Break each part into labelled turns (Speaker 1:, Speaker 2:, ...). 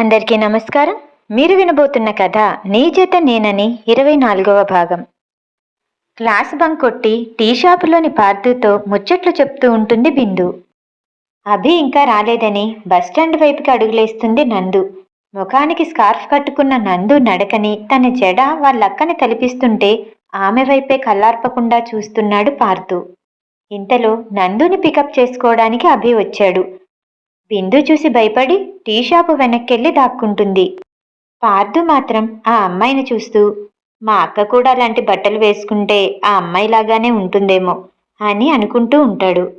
Speaker 1: అందరికీ నమస్కారం. మీరు వినబోతున్న కథ నీ చేత నేనని ఇరవై నాలుగవ భాగం. క్లాస్ బంక్ కొట్టి టీ షాపులోని పార్థుతో ముచ్చట్లు చెప్తూ ఉంటుంది బిందు. అభి ఇంకా రాలేదని బస్టాండ్ వైపుకి అడుగులేస్తుంది నందు. ముఖానికి స్కార్ఫ్ కట్టుకున్న నందు నడకని తన జడ వాళ్ళక్కని తలిపిస్తుంటే ఆమె వైపే కల్లార్పకుండా చూస్తున్నాడు పార్థు ఇంతలో నందుని పికప్ చేసుకోవడానికి అభి వచ్చాడు. బిందు చూసి భయపడి టీ షాపు వెనక్కెళ్ళి దాక్కుంటుంది. పార్థు మాత్రం ఆ అమ్మాయిని చూస్తూ మా అక్క కూడా అలాంటి బట్టలు వేసుకుంటే ఆ అమ్మాయిలాగానే ఉంటుందేమో అని అనుకుంటూ ఉంటాడు.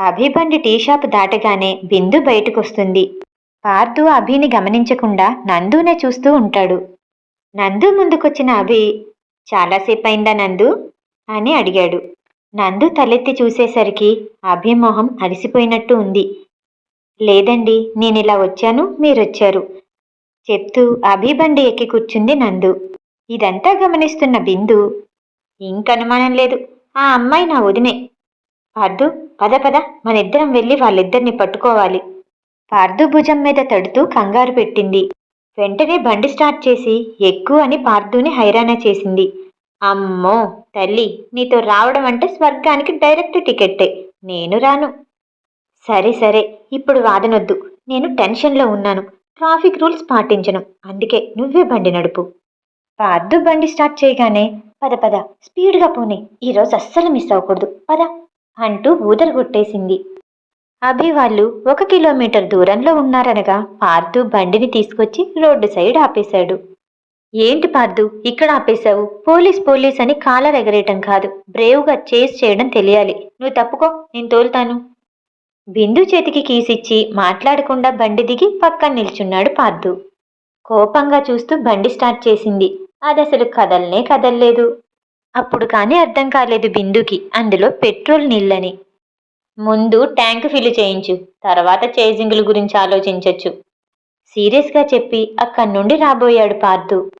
Speaker 1: అభిబండి టీ షాప్ దాటగానే బిందు బయటకొస్తుంది. పార్థు అభిని గమనించకుండా నందునే చూస్తూ ఉంటాడు. నందు ముందుకొచ్చిన అభి చాలాసేపు అయిందా నందు? అని అడిగాడు. నందు తలెత్తి చూసేసరికి అభిమోహం అలసిపోయినట్టు ఉంది. లేదండి నేను ఇలా వచ్చాను మీరొచ్చారు. చెప్తూ అభిబండి ఎక్కి కూర్చుంది నందు. ఇదంతా గమనిస్తున్న బిందు ఇంకనుమానం లేదు ఆ అమ్మాయి నా వదినే. పార్దు పద పద మనిద్దరం వెళ్ళి వాళ్ళిద్దరిని పట్టుకోవాలి. పార్దు భుజం మీద తడుతూ కంగారు పెట్టింది. వెంటనే బండి స్టార్ట్ చేసి ఎక్కువ అని పార్దుని హైరాణ చేసింది. అమ్మో తల్లి నీతో రావడం అంటే స్వర్గానికి డైరెక్ట్ టికెట్టే నేను రాను. సరే సరే ఇప్పుడు వాదనొద్దు. నేను టెన్షన్లో ఉన్నాను. ట్రాఫిక్ రూల్స్ పాటించను. అందుకే నువ్వే బండి నడుపు. పార్దు బండి స్టార్ట్ చేయగానే పద పద స్పీడ్గా పోనీ. ఈరోజు అస్సలు మిస్ అవ్వకూడదు. పద అంటూ ఊదరు కొట్టేసింది. అభి వాళ్ళు ఒక కిలోమీటర్ దూరంలో ఉన్నారనగా పార్దు బండిని తీసుకొచ్చి రోడ్డు సైడ్ ఆపేశాడు. ఏంటి పార్దు ఇక్కడ ఆపేశావు? పోలీస్ పోలీస్ అని కాలర్ ఎగరేయటం కాదు. బ్రేవ్గా చేస్ చేయడం తెలియాలి. నువ్వు తప్పుకో నేను తోలుతాను. బిందు చేతికి కీసిచ్చి మాట్లాడకుండా బండి దిగి పక్కన నిల్చున్నాడు పార్థు. కోపంగా చూస్తూ బండి స్టార్ట్ చేసింది. అది అసలు కదల్నే కదల్లేదు. అప్పుడు కానీ అర్థం కాలేదు బిందుకి. అందులో పెట్రోల్ నీళ్ళని. ముందు ట్యాంక్ ఫిల్ చేయించు. తర్వాత చేజింగుల గురించి ఆలోచించొచ్చు. సీరియస్గా చెప్పి అక్కడి నుండి రాబోయాడు పార్థు.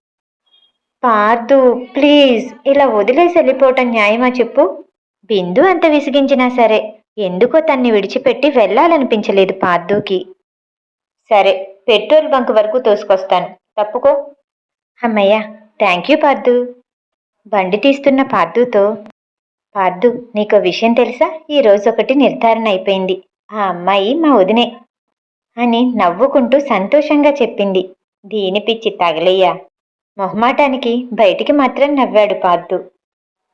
Speaker 1: పార్థు ప్లీజ్ ఇలా వదిలేసి వెళ్ళిపోవటం న్యాయమా చెప్పు. బిందు అంత విసిగించినా సరే. ఎందుకో తన్ని విడిచిపెట్టి వెళ్ళాలనిపించలేదు పార్థుకి సరే పెట్రోల్ బంక్ వరకు తోసుకొస్తాను. తప్పుకో. అమ్మయ్య థ్యాంక్ యూ పార్థు బండి తీస్తున్న పార్థుతో పార్థు నీకు విషయం తెలుసా? ఈ రోజు ఒకటి నిర్ధారణ అయిపోయింది. ఆ అమ్మాయి మా వదినే అని నవ్వుకుంటూ సంతోషంగా చెప్పింది. దీని పిచ్చి తగలయ్యా. మొహమాటానికి బయటికి మాత్రం నవ్వాడు పార్థు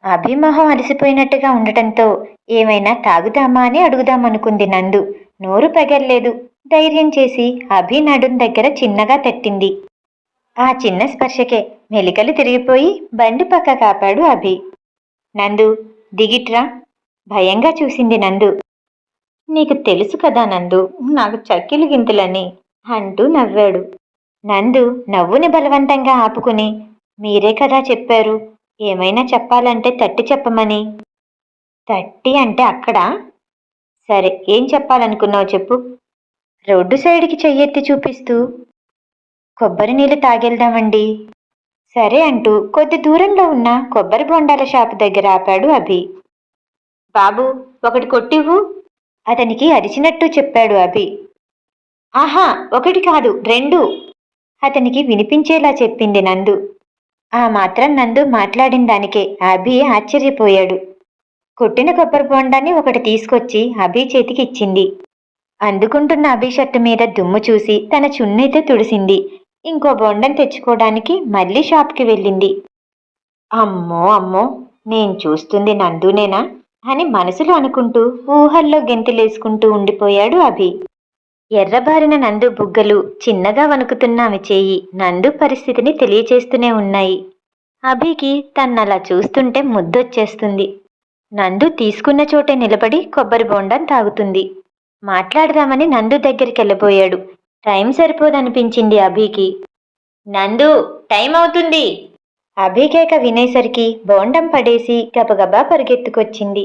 Speaker 1: అభిమోహం అలసిపోయినట్టుగా ఉండటంతో ఏమైనా తాగుదామా అని అడుగుదామనుకుంది నందు. నోరు పగల్లేదు. ధైర్యం చేసి అభి నడుం దగ్గర చిన్నగా తట్టింది. ఆ చిన్న స్పర్శకే మెలికలు తిరిగిపోయి బండి పక్క కాపాడు అభి. నందు దిగిట్రా. భయంగా చూసింది నందు. నీకు తెలుసు కదా నందు నాకు చక్కిలు గింతలని అంటూ నవ్వాడు. నందు నవ్వుని బలవంతంగా ఆపుకుని మీరే కదా చెప్పారు? ఏమైనా చెప్పాలంటే తట్టి చెప్పమని. తట్టి అంటే అక్కడ? సరే ఏం చెప్పాలనుకున్నావు చెప్పు. రోడ్డు సైడ్కి చెయ్యెత్తి చూపిస్తూ. కొబ్బరి నీళ్ళు తాగెళ్దామండి. సరే అంటూ కొద్ది దూరంలో ఉన్న కొబ్బరి బొండాల షాపు దగ్గర ఆపాడు అభి. బాబు ఒకటి కొట్టివు అతనికి అరిచినట్టు చెప్పాడు అభి. ఆహా ఒకటి కాదు రెండు. అతనికి వినిపించేలా చెప్పింది నందు. ఆ మాత్రం నందు మాట్లాడిన దానికే అభి ఆశ్చర్యపోయాడు. కొట్టిన కొబ్బరి బొండాన్ని ఒకటి తీసుకొచ్చి అభి చేతికి ఇచ్చింది. అందుకుంటున్న అభి షర్టు మీద దుమ్ము చూసి తన చున్నీతో తుడిసింది. ఇంకో బొండం తెచ్చుకోవడానికి మళ్ళీ షాప్కి వెళ్ళింది. అమ్మో అమ్మో నేను చూస్తుంది నందునేనా అని మనసులో అనుకుంటూ ఊహల్లో గెంతులేసుకుంటూ ఉండిపోయాడు అభి. ఎర్రబారిన నందు బుగ్గలు చిన్నగా వణుకుతున్నామె చేయి నందు పరిస్థితిని తెలియచేస్తూనే ఉన్నాయి. అభికి తన్నలా చూస్తుంటే ముద్దొచ్చేస్తుంది. నందు తీసుకున్న చోటే నిలబడి కొబ్బరి బొండం తాగుతుంది. మాట్లాడదామని నందు దగ్గరికి వెళ్ళబోయాడు టైం సరిపోదనిపించింది అభికి. నందు టైం అవుతుంది. అభికేక వినేసరికి బోండం పడేసి గబగబా పరిగెత్తుకొచ్చింది.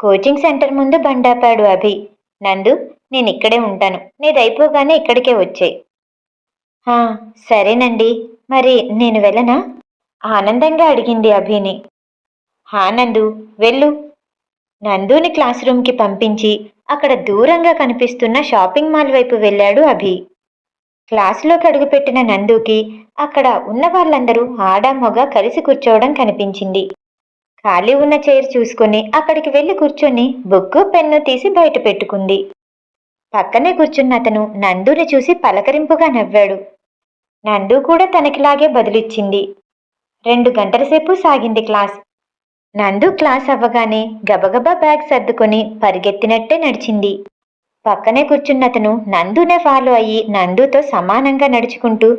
Speaker 1: కోచింగ్ సెంటర్ ముందు బండాపాడు అభి. నందు నేను ఇక్కడే ఉంటాను. నీదైపోగానే ఇక్కడికే వచ్చాయి. సరేనండి. మరి నేను వెళ్ళనా? ఆనందంగా అడిగింది అభిని. హా నందు వెళ్ళు. నందుని క్లాస్ రూమ్కి పంపించి అక్కడ దూరంగా కనిపిస్తున్న షాపింగ్ మాల్ వైపు వెళ్ళాడు అభి. క్లాసులోకి అడుగుపెట్టిన నందుకి అక్కడ ఉన్న వాళ్ళందరూ ఆడామొగ కలిసి కూర్చోవడం కనిపించింది. ఖాళీ ఉన్న చైర్ చూసుకుని అక్కడికి వెళ్ళి కూర్చొని బుక్కు పెన్ను తీసి బయట పెట్టుకుంది. పక్కనే కూర్చున్న అతను నందుని చూసి పలకరింపుగా నవ్వాడు. నందు కూడా తనకిలాగే బదులిచ్చింది. రెండు గంటల సేపు సాగింది క్లాస్. నందు క్లాస్ అవ్వగానే గబగబా బ్యాగ్ సర్దుకొని పరిగెత్తినట్టే నడిచింది. పక్కనే కూర్చున్న అతను నందునే ఫాలో అయ్యి నందుతో సమానంగా నడుచుకుంటూ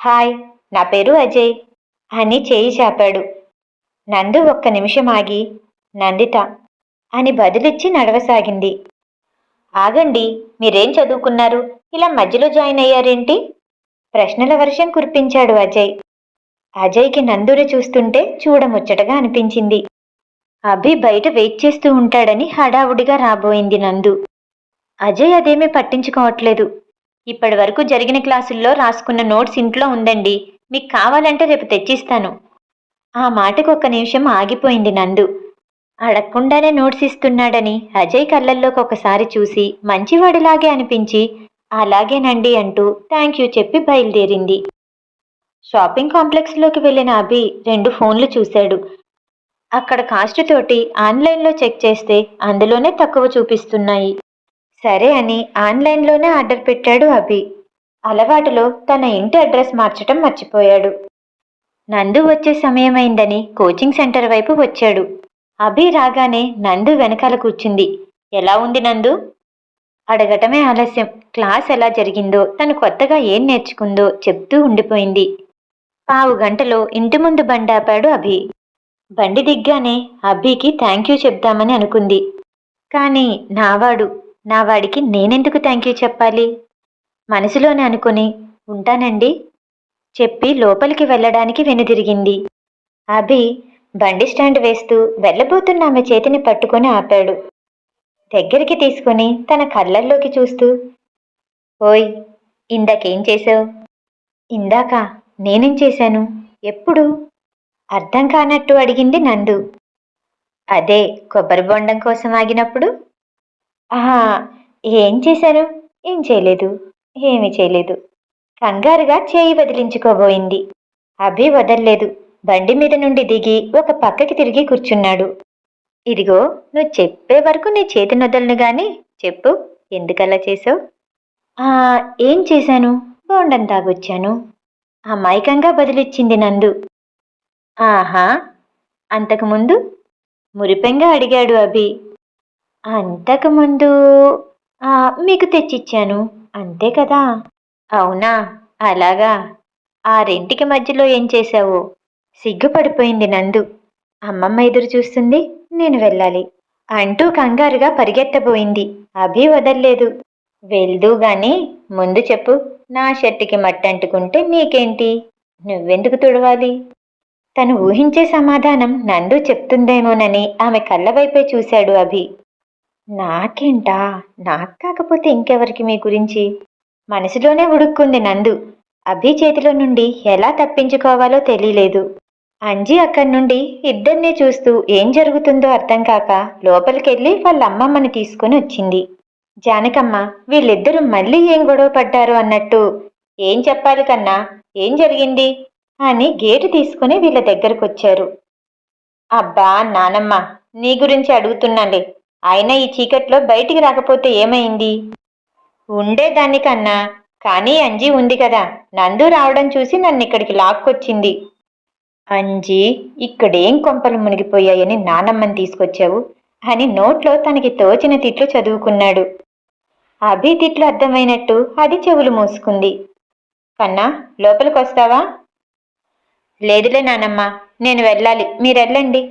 Speaker 1: హాయ్ నా పేరు అజయ్ అని చేయి చాపాడు. నందు ఒక్క నిమిషం ఆగి నందిత అని బదులిచ్చి నడవసాగింది. ఆగండి మీరేం చదువుకున్నారు? ఇలా మధ్యలో జాయిన్ అయ్యారేంటి? ప్రశ్నల వర్షం కురిపించాడు అజయ్. అజయ్కి నందుని చూస్తుంటే చూడముచ్చటగా అనిపించింది. అభి బయట వెయిట్ చేస్తూ ఉంటాడని హడావుడిగా రాబోయింది నందు. అజయ్ అదేమీ పట్టించుకోవట్లేదు. ఇప్పటి వరకు జరిగిన క్లాసుల్లో రాసుకున్న నోట్స్ ఇంట్లో ఉందండి. మీకు కావాలంటే రేపు తెచ్చిస్తాను. ఆ మాటకు ఒక్క నిమిషం ఆగిపోయింది నందు. అడగకుండానే నోట్స్ ఇస్తున్నాడని అజయ్ కళ్ళల్లోకి ఒకసారి చూసి మంచివాడిలాగే అనిపించి అలాగేనండి అంటూ థ్యాంక్ యూ చెప్పి బయలుదేరింది. షాపింగ్ కాంప్లెక్స్లోకి వెళ్ళిన అభి రెండు ఫోన్లు చూశాడు. అక్కడ కాస్ట్ తోటి ఆన్లైన్లో చెక్ చేస్తే అందులోనే తక్కువ చూపిస్తున్నాయి. సరే అని ఆన్లైన్లోనే ఆర్డర్ పెట్టాడు అభి. అలవాటులో తన ఇంటి అడ్రస్ మార్చటం మర్చిపోయాడు. నందు వచ్చే సమయమైందని కోచింగ్ సెంటర్ వైపు వచ్చాడు. అభి రాగానే నందు వెనకాల కూర్చుంది. ఎలా ఉంది నందు? అడగటమే ఆలస్యం. క్లాస్ ఎలా జరిగిందో తను కొత్తగా ఏం నేర్చుకుందో చెప్తూ ఉండిపోయింది. పావు గంటలో ఇంటి ముందు బండి ఆపాడు అభి. బండి దిగ్గానే అభికి థ్యాంక్ యూ చెప్దామని అనుకుంది. కానీ నావాడు నా వాడికి నేనెందుకు థ్యాంక్ యూ చెప్పాలి? మనసులోనే అనుకుని ఉంటానండి. చెప్పి లోపలికి వెళ్ళడానికి వెనుదిరిగింది. అభి బండి స్టాండ్ వేస్తూ వెళ్ళబోతున్న ఆమె చేతిని పట్టుకొని ఆపాడు. దగ్గరికి తీసుకుని తన కళ్ళల్లోకి చూస్తూ ఓయ్ ఇందాకేం చేశావు? ఇందాక నేనేం చేశాను? ఎప్పుడు? అర్థం కానట్టు అడిగింది నందు. అదే కొబ్బరి బొండం కోసం ఆగినప్పుడు? ఆహా ఏం చేశాను? ఏం చేయలేదు ఏమీ చేయలేదు. కంగారుగా చేయి వదిలించుకోబోయింది. అభి వదల్లేదు. బండి మీద నుండి దిగి ఒక పక్కకి తిరిగి కూర్చున్నాడు. ఇదిగో నువ్వు చెప్పే వరకు నీ చేతి నొదలను గాని చెప్పు ఎందుకలా చేసావు ఏం చేశాను? బోండం తాగొచ్చాను. అమాయకంగా బదిలిచ్చింది నందు. ఆహా అంతకుముందు మురిపెంగా అడిగాడు అభి. అంతకుముందు ఆ, మీకు తెచ్చిచ్చాను. అంతే కదా? అవునా? అలాగా? ఆ రెంటికి మధ్యలో ఏం చేశావు? సిగ్గుపడిపోయింది నందు. అమ్మమ్మ ఎదురు చూస్తుంది నేను వెళ్ళాలి. అంటూ కంగారుగా పరిగెత్తబోయింది. అభి వదల్లేదు. వెళ్దు గాని ముందు చెప్పు నా షర్టుకి మట్టంటుకుంటే నీకేంటి? నువ్వెందుకు తుడవాలి? తను ఊహించే సమాధానం నందు చెప్తుందేమోనని ఆమె కళ్ళ వైపే చూశాడు అభి. నాకేంటా? నాకు కాకపోతే ఇంకెవరికి మీ గురించి? మనసులోనే ఉడుక్కుంది నందు. అభి చేతిలో నుండి ఎలా తప్పించుకోవాలో తెలియలేదు. అంజి అక్కడి నుండి ఇద్దరిని చూస్తూ ఏం జరుగుతుందో అర్థం కాక లోపలికెళ్ళి వాళ్ళ అమ్మమ్మని తీసుకుని వచ్చింది. జానకమ్మ వీళ్ళిద్దరూ మళ్ళీ ఏం గొడవ పడ్డారు అన్నట్టు. ఏం చెప్పాలి కన్నా ఏం జరిగింది? అని గేటు తీసుకుని వీళ్ళ దగ్గరకొచ్చారు. అబ్బా నానమ్మ నీ గురించి అడుగుతున్నాలే. అయినా ఈ చీకట్లో బయటికి రాకపోతే ఏమైంది? ఉండేదానికన్నా కానీ అంజీ ఉంది కదా. నందు రావడం చూసి నన్ను ఇక్కడికి లాక్కొచ్చింది. అంజీ ఇక్కడేం కొంపలు మునిగిపోయాయని నానమ్మని తీసుకొచ్చావు? అని నోట్లో తనకి తోచిన తిట్లు చదువుకున్నాడు. అభి తిట్లు అర్థమైనట్టు అది చెవులు మూసుకుంది. కన్నా లోపలికొస్తావా? లేదులే నానమ్మ నేను వెళ్ళాలి మీరెళ్ళండి.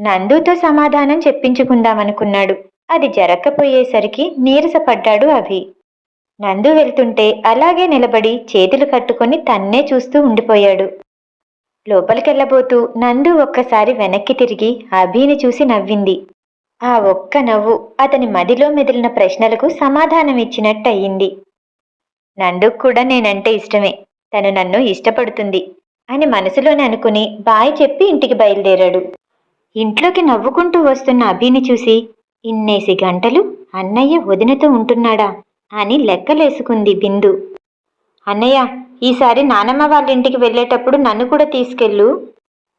Speaker 1: నందుతో సమాధానం చెప్పించుకుందామనుకున్నాడు. అది జరగకపోయేసరికి నీరసపడ్డాడు అభి. నందు వెళ్తుంటే అలాగే నిలబడి చేతులు కట్టుకొని తన్నే చూస్తూ ఉండిపోయాడు. లోపలికెళ్ళబోతూ నందు ఒక్కసారి వెనక్కి తిరిగి అభిని చూసి నవ్వింది. ఆ ఒక్క నవ్వు అతని మదిలో మెదిలిన ప్రశ్నలకు సమాధానమిచ్చినట్టు అయ్యింది నందుకు కూడా నేనంటే ఇష్టమే తను నన్ను ఇష్టపడుతుంది అని మనసులోనే అనుకుని బాయ్ చెప్పి ఇంటికి బయలుదేరాడు. ఇంట్లోకి నవ్వుకుంటూ వస్తున్న అభిని చూసి ఇన్నేసి గంటలు అన్నయ్య వదినతో ఉంటున్నాడా? అని లెక్కలేసుకుంది బిందు. అన్నయ్య ఈసారి నానమ్మ వాళ్ళ ఇంటికి వెళ్ళేటప్పుడు నన్ను కూడా తీసుకెళ్ళు.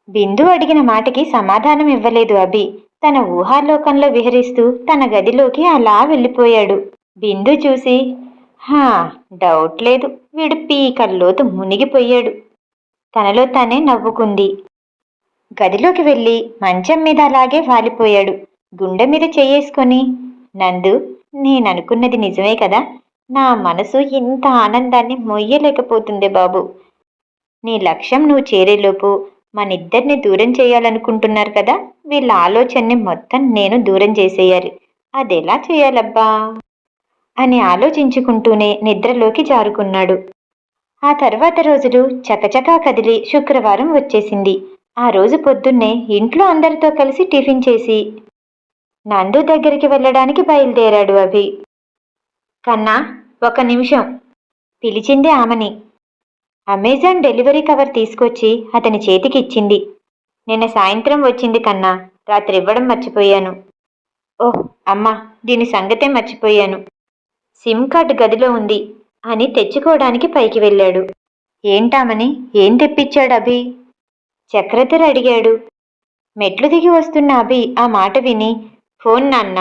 Speaker 1: బిందు అడిగిన మాటకి సమాధానం ఇవ్వలేదు అభి. తన ఊహాలోకంలో విహరిస్తూ తన గదిలోకి అలా వెళ్ళిపోయాడు. బిందు చూసి హా డౌట్ లేదు. వీడు పీకల్లోతు మునిగిపోయాడు. తనలో తానే నవ్వుకుంది. గదిలోకి వెళ్ళి మంచం మీద అలాగే వాలిపోయాడు. గుండె మీద చేయేసుకొని నందు నేననుకున్నది నిజమే కదా. నా మనసు ఇంత ఆనందాన్ని మొయ్యలేకపోతుంది బాబు. నీ లక్ష్యం నువ్వు చేరేలోపు మనిద్దరిని దూరం చేయాలనుకుంటున్నారు కదా వీళ్ళ ఆలోచనని మొత్తం నేను దూరం చేసేయాలి. అదెలా చేయాలబ్బా? అని ఆలోచించుకుంటూనే నిద్రలోకి జారుకున్నాడు. ఆ తర్వాత రోజులు చకచకా కదిలి శుక్రవారం వచ్చేసింది. ఆ రోజు పొద్దున్నే ఇంట్లో అందరితో కలిసి టిఫిన్ చేసి నందు దగ్గరికి వెళ్ళడానికి బయలుదేరాడు అభి. కన్నా ఒక నిమిషం పిలిచింది ఆమెని. అమెజాన్ డెలివరీ కవర్ తీసుకొచ్చి అతని చేతికి ఇచ్చింది నిన్న సాయంత్రం వచ్చింది కన్నా రాత్రి ఇవ్వడం మర్చిపోయాను. ఓహ్ అమ్మా దీని సంగతే మర్చిపోయాను. సిమ్ కార్డు గదిలో ఉంది అని తెచ్చుకోవడానికి పైకి వెళ్ళాడు. ఏంటామని ఏం తెప్పించాడు అభి? చక్రధర్ అడిగాడు. మెట్లు దిగి వస్తున్న అభి ఆ మాట విని ఫోన్ నాన్న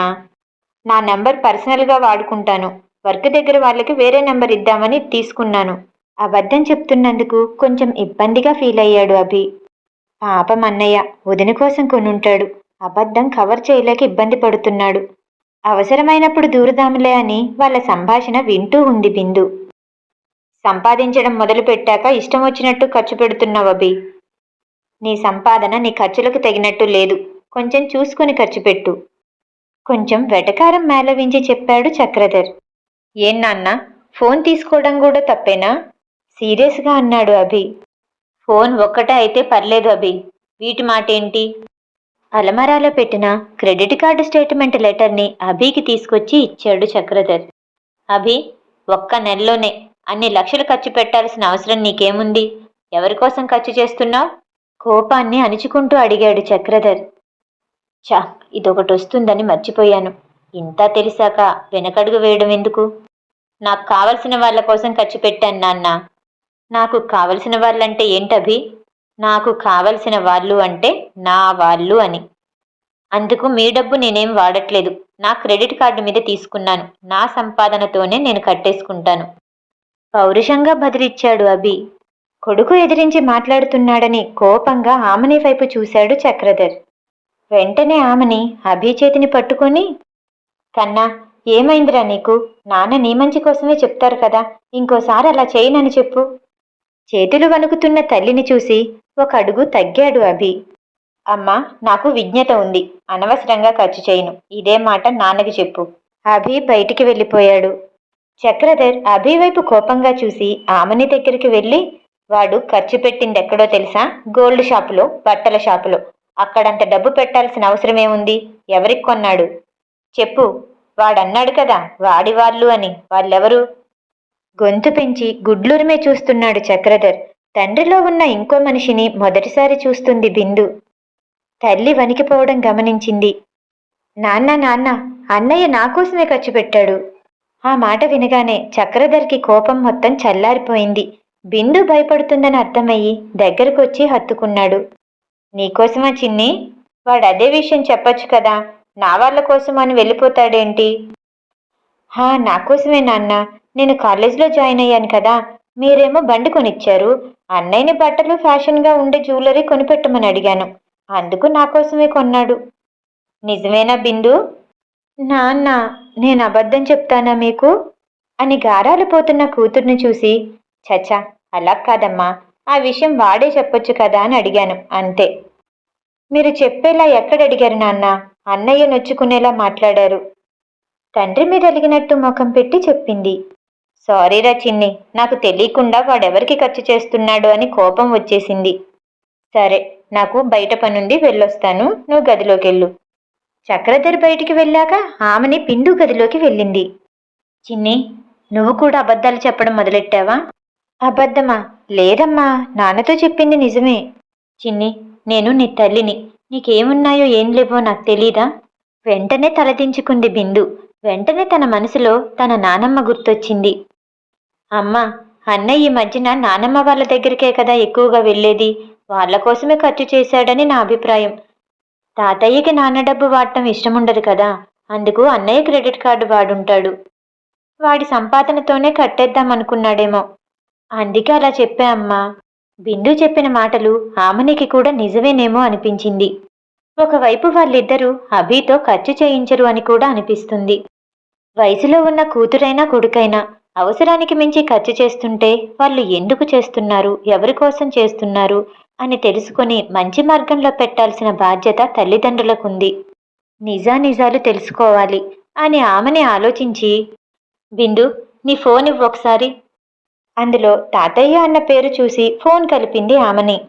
Speaker 1: నా నంబర్ పర్సనల్గా వాడుకుంటాను. వర్క్ దగ్గర వాళ్ళకి వేరే నెంబర్ ఇద్దామని తీసుకున్నాను. అబద్ధం చెప్తున్నందుకు కొంచెం ఇబ్బందిగా ఫీల్ అయ్యాడు అభి. పాపం అన్నయ్య వదిన కోసం కొనుంటాడు. అబద్ధం కవర్ చేయలేక ఇబ్బంది పడుతున్నాడు. అవసరమైనప్పుడు దూరదాములే అని వాళ్ళ సంభాషణ వింటూ ఉంది బిందు. సంపాదించడం మొదలు పెట్టాక ఇష్టం వచ్చినట్టు ఖర్చు పెడుతున్నావు అభి. నీ సంపాదన నీ ఖర్చులకు తగినట్టు లేదు. కొంచెం చూసుకొని ఖర్చు పెట్టు. కొంచెం వెటకారం మేళవించి చెప్పాడు చక్రధర్. ఏం నాన్న? ఫోన్ తీసుకోవడం కూడా తప్పేనా? సీరియస్గా అన్నాడు అభి. ఫోన్ ఒక్కటే అయితే పర్లేదు అభి. వీటి మాట ఏంటి అలమరాలో పెట్టిన క్రెడిట్ కార్డు స్టేట్మెంట్ లెటర్ని అభికి తీసుకొచ్చి ఇచ్చాడు చక్రధర్. అభి ఒక్క నెలలోనే అన్ని లక్షలు ఖర్చు పెట్టాల్సిన అవసరం నీకేముంది? ఎవరి కోసం ఖర్చు చేస్తున్నావు? కోపాన్ని అణుచుకుంటూ అడిగాడు చక్రధర్. చా ఇదొకటి వస్తుందని మర్చిపోయాను. ఇంత తెలిసాక వెనకడుగు వేయడం ఎందుకు? నాకు కావలసిన వాళ్ళ కోసం ఖర్చు పెట్టాను నాన్న. నాకు కావలసిన వాళ్ళంటే ఏంటభి? నాకు కావలసిన వాళ్ళు అంటే నా వాళ్ళు అని. అందుకు మీ డబ్బు నేనేం వాడట్లేదు. నా క్రెడిట్ కార్డు మీద తీసుకున్నాను. నా సంపాదనతోనే నేను కట్టేసుకుంటాను. పౌరుషంగా బదిలిచ్చాడు అభి. కొడుకు ఎదిరించి మాట్లాడుతున్నాడని కోపంగా ఆమెని వైపు చూశాడు చక్రధర్. వెంటనే ఆమెని అభి చేతిని పట్టుకొని కన్నా ఏమైందిరా నీకు? నాన్న నీ మంచి కోసమే చెప్తారు కదా. ఇంకోసారి అలా చేయనని చెప్పు. చేతులు వణుకుతున్న తల్లిని చూసి ఒక అడుగు తగ్గాడు అభి. అమ్మా నాకు విజ్ఞత ఉంది. అనవసరంగా ఖర్చు చేయను. ఇదే మాట నాన్నకి చెప్పు. అభి బయటికి వెళ్ళిపోయాడు. చక్రధర్ అభి వైపు కోపంగా చూసి ఆమెని దగ్గరికి వెళ్ళి వాడు ఖర్చు పెట్టింది ఎక్కడో తెలుసా? గోల్డ్ షాపులో బట్టల షాపులో. అక్కడంత డబ్బు పెట్టాల్సిన అవసరమేముంది? ఎవరికి కొన్నాడు? చెప్పు. వాడన్నాడు కదా వాడివాళ్ళు అని. వాళ్ళెవరు గొంతు పెంచి గుడ్లూరిమే చూస్తున్నాడు చక్రధర్. తండ్రిలో ఉన్న ఇంకో మనిషిని మొదటిసారి చూస్తుంది బిందు. తల్లి వణికిపోవడం గమనించింది. నాన్న నాన్న అన్నయ్య నా కోసమే ఖర్చు పెట్టాడు. ఆ మాట వినగానే చక్రధర్కి కోపం మొత్తం చల్లారిపోయింది. బిందు భయపడుతుందని అర్థమయ్యి దగ్గరకొచ్చి హత్తుకున్నాడు. నీకోసమా చిన్ని? వాడు అదే విషయం చెప్పొచ్చు కదా. నా వాళ్ళ కోసం అని వెళ్ళిపోతాడేంటి? హా నా కోసమే నాన్న. నేను కాలేజీలో జాయిన్ అయ్యాను కదా. మీరేమో బండి కొనిచ్చారు. అన్నయ్యని బట్టలు ఫ్యాషన్గా ఉండే జ్యువెలరీ కొనిపెట్టమని అడిగాను. అందుకు నా కోసమే కొన్నాడు. నిజమేనా బిందు? నాన్న నేను అబద్ధం చెప్తానా మీకు? అని గారాలు పోతున్న కూతుర్ని చూసి చచ్చా అలా కాదమ్మా. ఆ విషయం వాడే చెప్పొచ్చు కదా అని అడిగాను. అంతే. మీరు చెప్పేలా ఎక్కడ అడిగారు నాన్న? అన్నయ్య నొచ్చుకునేలా మాట్లాడారు. తండ్రి మీద అలిగినట్టు ముఖం పెట్టి చెప్పింది. సారీరా చిన్ని నాకు తెలియకుండా వాడెవరికి ఖర్చు చేస్తున్నాడు అని కోపం వచ్చేసింది. సరే నాకు బయట పనుండి వెళ్ళొస్తాను నువ్వు గదిలోకి వెళ్ళు చక్రధర్ బయటికి వెళ్ళాక ఆమెని పిండు గదిలోకి వెళ్ళింది. చిన్ని నువ్వు కూడా అబద్ధాలు చెప్పడం మొదలెట్టావా? అబద్ధమా? లేదమ్మా నాన్నతో చెప్పింది నిజమే. చిన్ని నేను నీ తల్లిని నీకేమున్నాయో ఏం లేవో నాకు తెలీదా? వెంటనే తలదించుకుంది బిందు. వెంటనే తన మనసులో తన నానమ్మ గుర్తొచ్చింది. అమ్మా అన్నయ్య ఈ మధ్యన నానమ్మ వాళ్ళ దగ్గరికే కదా ఎక్కువగా వెళ్ళేది? వాళ్ళ కోసమే ఖర్చు చేశాడని నా అభిప్రాయం. తాతయ్యకి నాన్న డబ్బు వాడటం ఇష్టం ఉండదు కదా? అందుకు అన్నయ్య క్రెడిట్ కార్డు వాడుంటాడు. వాడి సంపాదనతోనే కట్టేద్దాం అనుకున్నాడేమో అందుకే అలా చెప్పా అమ్మా. బిందు చెప్పిన మాటలు ఆమెనికి కూడా నిజమేనేమో అనిపించింది. ఒకవైపు వాళ్ళిద్దరూ అభితో ఖర్చు చేయించరు అని కూడా అనిపిస్తుంది. వయసులో ఉన్న కూతురైనా కొడుకైనా అవసరానికి మించి ఖర్చు చేస్తుంటే వాళ్ళు ఎందుకు చేస్తున్నారు ఎవరి కోసం చేస్తున్నారు అని తెలుసుకొని మంచి మార్గంలో పెట్టాల్సిన బాధ్యత తల్లిదండ్రులకుంది. నిజానిజాలు తెలుసుకోవాలి అని ఆమెని ఆలోచించి బిందు నీ ఫోన్ ఇవ్వొకసారి అందులో తాతయ్య అన్న పేరు చూసి ఫోన్ కలిపింది ఆమెని.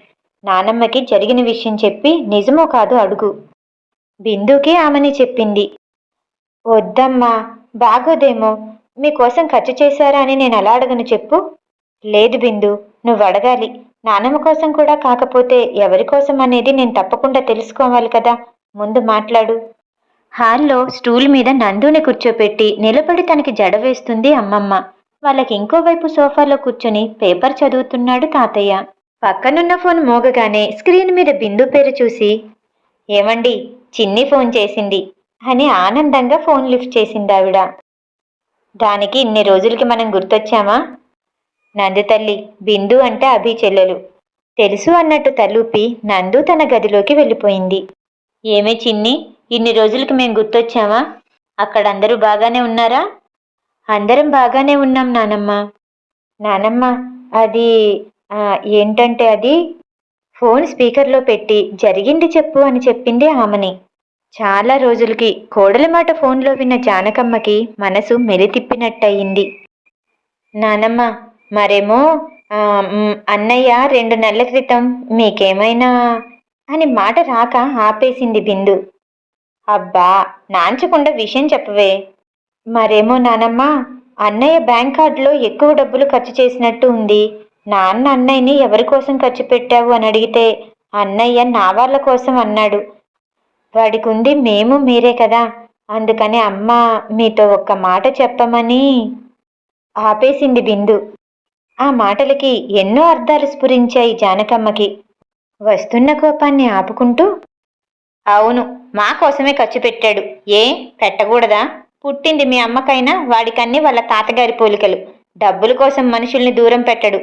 Speaker 1: నానమ్మకి జరిగిన విషయం చెప్పి నిజమో కాదు అడుగు. బిందుకి ఆమెని చెప్పింది. వద్దమ్మా బాగోదేమో. మీకోసం ఖర్చు చేశారా అని నేను ఎలా అడగను చెప్పు. లేదు బిందు నువ్వు అడగాలి. నానమ్మ కోసం కూడా కాకపోతే ఎవరి కోసం అనేది నేను తప్పకుండా తెలుసుకోవాలి కదా. ముందు మాట్లాడు. హాల్లో స్టూల్ మీద నందుని కూర్చోపెట్టి నిలబడి తనకి జడ వేస్తుంది అమ్మమ్మ. వాళ్ళకి ఇంకోవైపు సోఫాలో కూర్చొని పేపర్ చదువుతున్నాడు తాతయ్య. పక్కనున్న ఫోన్ మోగగానే స్క్రీన్ మీద బిందు పేరు చూసి ఏమండి చిన్ని ఫోన్ చేసింది అని ఆనందంగా ఫోన్ లిఫ్ట్ చేసింది ఆవిడ. దానికి ఇన్ని రోజులకి మనం గుర్తొచ్చామా? నందు తల్లి బిందు అంటే అభి చెల్లెలు. తెలుసు అన్నట్టు తలూపి నందు తన గదిలోకి వెళ్ళిపోయింది. ఏమే చిన్ని ఇన్ని రోజులకి మేము గుర్తొచ్చామా? అక్కడ అందరూ బాగానే ఉన్నారా? అందరం బాగానే ఉన్నాం నానమ్మ. నానమ్మ అది ఏంటంటే అది? ఫోన్ స్పీకర్లో పెట్టి జరిగింది చెప్పు అని చెప్పింది ఆమెని. చాలా రోజులకి కోడల మాట ఫోన్లో విన్న జానకమ్మకి మనసు మెలితిప్పినట్టయింది. నానమ్మ మరేమో అన్నయ్య రెండు నెలల క్రితం మీకేమైనా అని మాట రాక ఆపేసింది బిందు. అబ్బా నాంచకుండా విషయం చెప్పవే. మరేమో నానమ్మ అన్నయ్య బ్యాంక్ కార్డులో ఎక్కువ డబ్బులు ఖర్చు చేసినట్టు ఉంది. నాన్న అన్నయ్యని ఎవరి కోసం ఖర్చు పెట్టావు అని అడిగితే అన్నయ్య నా వాళ్ళ కోసం అన్నాడు. వాడికి ఉంది మేము మీరే కదా. అందుకని అమ్మ మీతో ఒక్క మాట చెప్పమని ఆపేసింది బిందు. ఆ మాటలకి ఎన్నో అర్థాలు స్ఫురించాయి జానకమ్మకి. వస్తున్న కోపాన్ని ఆపుకుంటూ అవును మా కోసమే ఖర్చు పెట్టాడు. ఏ పెట్టకూడదా? పుట్టింది మీ అమ్మకైనా వాడికన్నీ వాళ్ళ తాతగారి పోలికలు. డబ్బుల కోసం మనుషుల్ని దూరం పెట్టడు.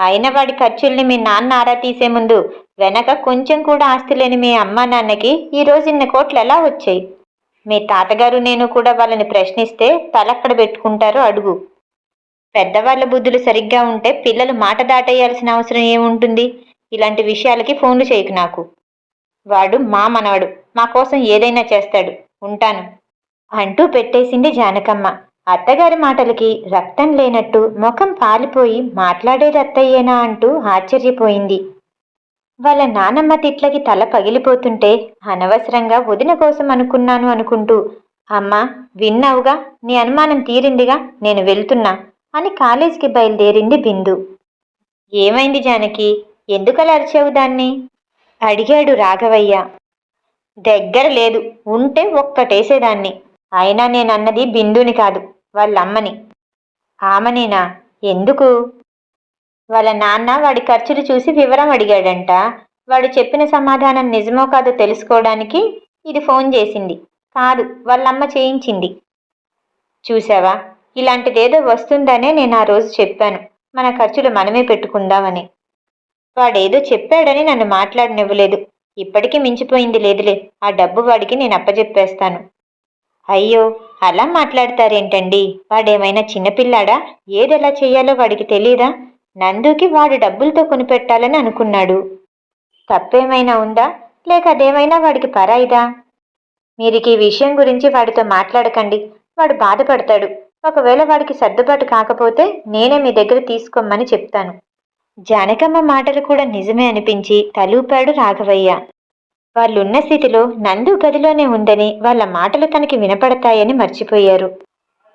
Speaker 1: అయిన వాడి ఖర్చుల్ని మీ నాన్న ఆరా తీసే ముందు వెనక కొంచెం కూడా ఆస్తి లేని మీ అమ్మా నాన్నకి ఈ రోజు ఇన్ని కోట్లు ఎలా వచ్చాయి? మీ తాతగారు నేను కూడా వాళ్ళని ప్రశ్నిస్తే తలక్కడ పెట్టుకుంటారో అడుగు. పెద్దవాళ్ళ బుద్ధులు సరిగ్గా ఉంటే పిల్లలు మాట దాటేయాల్సిన అవసరం ఏముంటుంది? ఇలాంటి విషయాలకి ఫోన్లు చేయకు నాకు. వాడు మా మనవడు. మా కోసం ఏదైనా చేస్తాడు. ఉంటాను. అంటూ పెట్టేసింది జానకమ్మ. అత్తగారి మాటలకి రక్తం లేనట్టు ముఖం పాలిపోయి మాట్లాడేది అత్తయ్యేనా అంటూ ఆశ్చర్యపోయింది. వాళ్ళ నానమ్మ తిట్లకి తల పగిలిపోతుంటే అనవసరంగా వదిన కోసం అనుకున్నాను అనుకుంటూ అమ్మా విన్నావుగా? నీ అనుమానం తీరిందిగా? నేను వెళ్తున్నా అని కాలేజీకి బయలుదేరింది బిందు. ఏమైంది జానకి? ఎందుకలా అరిచావు దాన్ని? అడిగాడు రాఘవయ్య. దగ్గర లేదు ఉంటే ఒక్కటేసేదాన్ని. అయినా నేనన్నది బిందుని కాదు వాళ్ళ అమ్మని ఆమెనేనా? ఎందుకు? వాళ్ళ నాన్న వాడి ఖర్చులు చూసి వివరం అడిగాడంట. వాడు చెప్పిన సమాధానం నిజమో కాదో తెలుసుకోవడానికి ఇది ఫోన్ చేసింది. కాదు వాళ్ళమ్మ చేయించింది. చూసావా ఇలాంటిదేదో వస్తుందనే నేను ఆ రోజు చెప్పాను. మన ఖర్చులు మనమే పెట్టుకుందామని. వాడేదో చెప్పాడని నన్ను మాట్లాడనివ్వలేదు. ఇప్పటికీ మించిపోయింది లేదులే. ఆ డబ్బు వాడికి నేను అప్పచెప్పేస్తాను అయ్యో అలా మాట్లాడతారేంటండి? వాడేమైనా చిన్నపిల్లాడా? ఏదెలా చేయాలో వాడికి తెలీదా? నందుకి వాడు డబ్బులతో కొనిపెట్టాలని అనుకున్నాడు. తప్పేమైనా ఉందా? లేక అదేమైనా వాడికి పరాయిదా? మీరికి ఈ విషయం గురించి వాడితో మాట్లాడకండి. వాడు బాధపడతాడు. ఒకవేళ వాడికి సర్దుబాటు కాకపోతే నేనే మీ దగ్గర తీసుకోమని చెప్తాను. జానకమ్మ మాటలు కూడా నిజమే అనిపించి తలూపాడు రాఘవయ్య. వాళ్ళున్న స్థితిలో నందు గదిలోనే ఉందని వాళ్ళ మాటలు తనకి వినపడతాయని మర్చిపోయారు.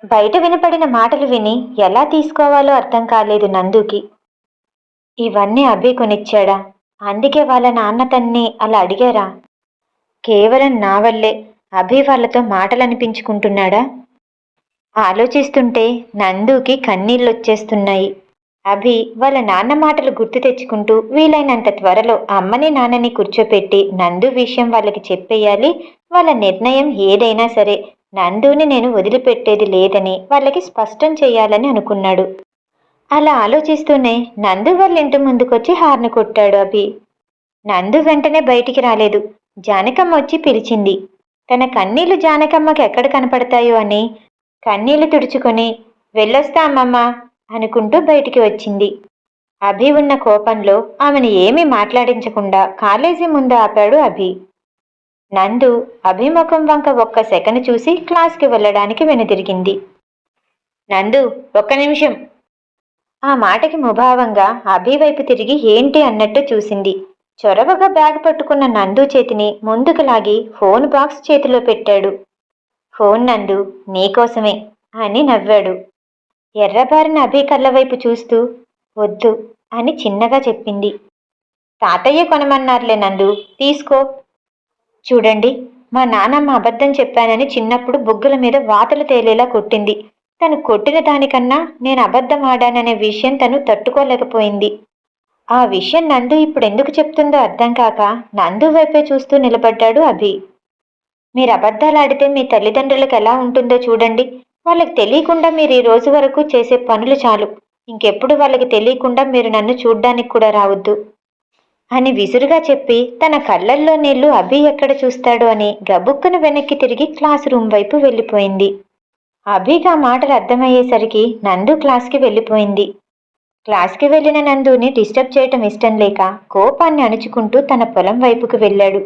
Speaker 1: బయట వినపడిన మాటలు విని ఎలా తీసుకోవాలో అర్థం కాలేదు నందుకి. ఇవన్నీ అభి కొనిచ్చాడా? అందుకే వాళ్ళ నాన్న తన్ని అలా అడిగారా? కేవలం నా వల్లే అభి వాళ్ళతో మాటలనిపించుకుంటున్నాడా? ఆలోచిస్తుంటే నందుకి కన్నీళ్ళొచ్చేస్తున్నాయి. అభి వాళ్ళ నాన్న మాటలు గుర్తు తెచ్చుకుంటూ వీలైనంత త్వరలో అమ్మని నాన్నని కూర్చోపెట్టి నందు విషయం వాళ్ళకి చెప్పేయాలి. వాళ్ళ నిర్ణయం ఏదైనా సరే నందుని నేను వదిలిపెట్టేది లేదని వాళ్ళకి స్పష్టం చేయాలని అనుకున్నాడు. అలా ఆలోచిస్తూనే నందు వాళ్ళ ఇంటి ముందుకొచ్చి హార్న్ కొట్టాడు అభి. నందు వెంటనే బయటికి రాలేదు. జానకమ్మ వచ్చి పిలిచింది. తన కన్నీళ్ళు జానకమ్మకి ఎక్కడ కనపడతాయో అని కన్నీళ్ళు తుడుచుకొని వెళ్ళొస్తా అమ్మమ్మ. అనుకుంటూ బయటికి వచ్చింది. అభి ఉన్న కోపంలో ఆమెను ఏమీ మాట్లాడించకుండా కాలేజీ ముందు ఆపాడు అభి. నందు అభిముఖం వంక ఒక్క సెకండ్ చూసి క్లాస్కి వెళ్ళడానికి వెనుదిరిగింది. నందు ఒక్క నిమిషం. ఆ మాటకి ముభావంగా అభి వైపు తిరిగి ఏంటి అన్నట్టు చూసింది. చొరవగా బ్యాగ్ పట్టుకున్న నందు చేతిని ముందుకు లాగి ఫోన్ బాక్స్ చేతిలో పెట్టాడు. ఫోన్ నందు నీకోసమే అని నవ్వాడు. ఎర్రబారిన అభి కళ్ళ వైపు చూస్తూ వద్దు అని చిన్నగా చెప్పింది. తాతయ్య కొనమన్నారులే నందు తీసుకో. చూడండి మా నానమ్మ అబద్ధం చెప్పానని చిన్నప్పుడు బుగ్గల మీద వాతలు తేలేలా కొట్టింది. తను కొట్టిన దానికన్నా నేను అబద్ధం ఆడాననే విషయం తను తట్టుకోలేకపోయింది. ఆ విషయం నందు ఇప్పుడు ఎందుకు చెప్తుందో అర్థం కాక నందు వైపే చూస్తూ నిలబడ్డాడు అభి. మీరు అబద్ధాలు ఆడితే మీ తల్లిదండ్రులకు ఎలా ఉంటుందో చూడండి. వాళ్ళకి తెలియకుండా మీరు ఈ రోజు వరకు చేసే పనులు చాలు. ఇంకెప్పుడు వాళ్ళకి తెలియకుండా మీరు నన్ను చూడ్డానికి కూడా రావద్దు. అని విసురుగా చెప్పి తన కళ్ళల్లో నీళ్ళు అభి ఎక్కడ చూస్తాడు అని గబుక్కున వెనక్కి తిరిగి క్లాస్ రూమ్ వైపు వెళ్ళిపోయింది. అభిగా మాటలు అర్థమయ్యేసరికి నందు క్లాస్కి వెళ్ళిపోయింది. క్లాస్కి వెళ్ళిన నందుని డిస్టర్బ్ చేయటం ఇష్టం లేక కోపాన్ని అణుచుకుంటూ తన పొలం వైపుకు వెళ్ళాడు.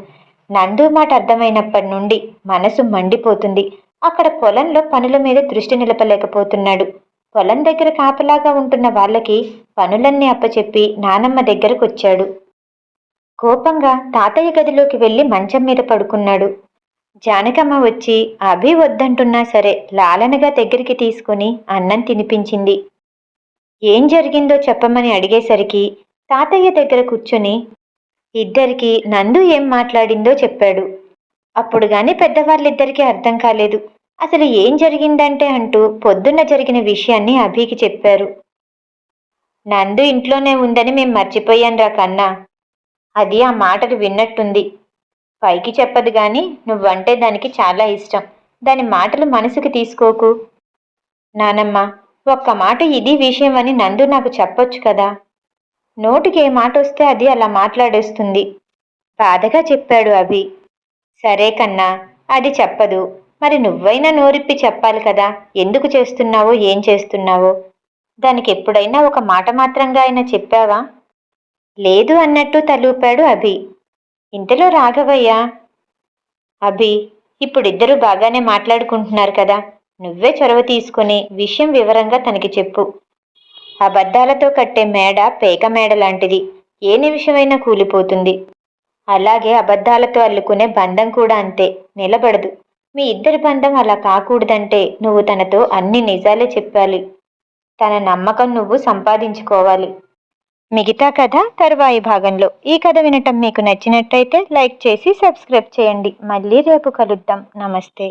Speaker 1: నందు మాట అర్థమైనప్పటి నుండి మనసు మండిపోతుంది. అక్కడ పొలంలో పనుల మీద దృష్టి నిలపలేకపోతున్నాడు. పొలం దగ్గర కాపలాగా ఉంటున్న వాళ్ళకి పనులన్నీ అప్పచెప్పి నానమ్మ దగ్గరకు వచ్చాడు కోపంగా తాతయ్య గదిలోకి వెళ్ళి మంచం మీద పడుకున్నాడు. జానకమ్మ వచ్చి అభి వద్దంటున్నా సరే లాలనగా దగ్గరికి తీసుకుని అన్నం తినిపించింది. ఏం జరిగిందో చెప్పమని అడిగేసరికి తాతయ్య దగ్గర కూర్చొని ఇద్దరికి నందు ఏం మాట్లాడిందో చెప్పాడు. అప్పుడు గాని పెద్దవాళ్ళిద్దరికీ అర్థం కాలేదు. అసలు ఏం జరిగిందంటే అంటూ పొద్దున్న జరిగిన విషయాన్ని అభికి చెప్పారు. నందు ఇంట్లోనే ఉందని మేం మర్చిపోయాన్రా కన్నా. అది ఆ మాటలు విన్నట్టుంది. పైకి చెప్పదు గాని నువ్వంటే దానికి చాలా ఇష్టం. దాని మాటలు మనసుకు తీసుకోకు. నానమ్మ ఒక్క మాట ఇది విషయం అని నందు నాకు చెప్పొచ్చు కదా? నోటికి ఏ మాట వస్తే అది అలా మాట్లాడేస్తుంది. బాధగా చెప్పాడు అభి. సరే కన్నా అది చెప్పదు. మరి నువ్వైనా నోరిప్పి చెప్పాలి కదా ఎందుకు చేస్తున్నావో ఏం చేస్తున్నావో? దానికి ఎప్పుడైనా ఒక మాట మాత్రంగా అయినా చెప్పావా? లేదు అన్నట్టు తలూపాడు అభి. ఇంతలో రాఘవయ్య అభి ఇప్పుడిద్దరూ బాగానే మాట్లాడుకుంటున్నారు కదా నువ్వే చొరవ తీసుకుని విషయం వివరంగా తనకి చెప్పు. అబద్ధాలతో కట్టే మేడ పేక మేడ లాంటిది. ఏ నిమిషమైనా కూలిపోతుంది. అలాగే అబద్ధాలతో అల్లుకునే బంధం కూడా అంతే నిలబడదు. మీ ఇద్దరి బంధం అలా కాకూడదంటే నువ్వు తనతో అన్ని నిజాలే చెప్పాలి. తన నమ్మకం నువ్వు సంపాదించుకోవాలి. మిగతా కథ తరువాయి భాగంలో. ఈ కథ వినటం మీకు నచ్చినట్టయితే లైక్ చేసి సబ్స్క్రైబ్ చేయండి. మళ్ళీ రేపు కలుద్దాం. నమస్తే.